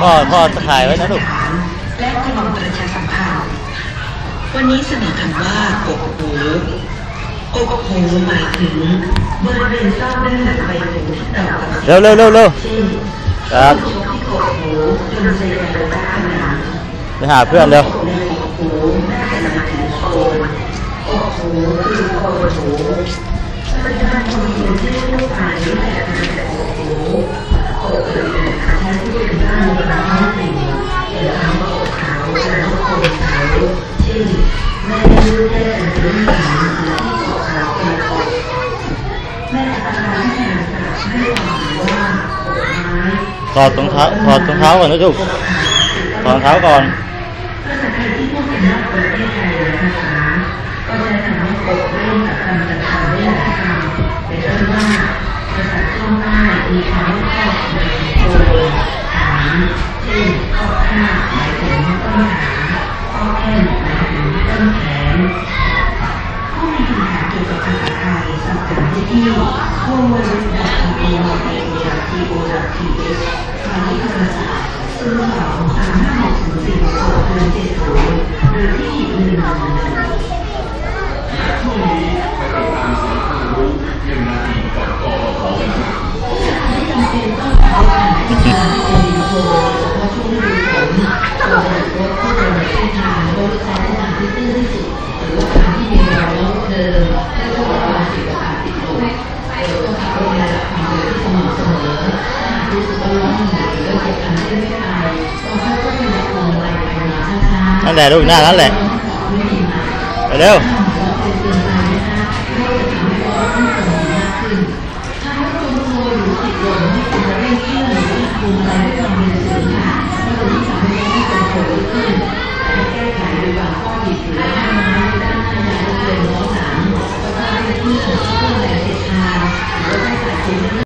พ่อพ่อจะถ่ายไว้นะลูกและกระหม่อมประชาสัมพันธ์วันนี้เสนอคำว่ากกหูกกหูหมายถึงบริเวณรอบด้านหลังใบหูที่ต่อกับเร็วเร็วเร็วเร็วเช่นครับชกที่กกหูจนเสียการด้านหลังไปหาเพื่อนเร็วกกหูน่าจะมาถึงโคนกกหูคือโคนหูปัจจุบันคนหูที่ทั่วไปรู้จักกันแต่ก ถอดรองเท้าถอดรองเท้าก่อนนะลูกถอดรองเท้าก่อน อบถามได้ที่ www.eoarts คำวิทยาศาสตร์ศูนย์สองสามห้าหกศูนย์สี่หกหกหนึ่งเจ็ดศูนย์หรือที่หนึ่งหนึ่งหนึ่ง นั่นแหละลูกหน้านั้นแหละไปเร็วเ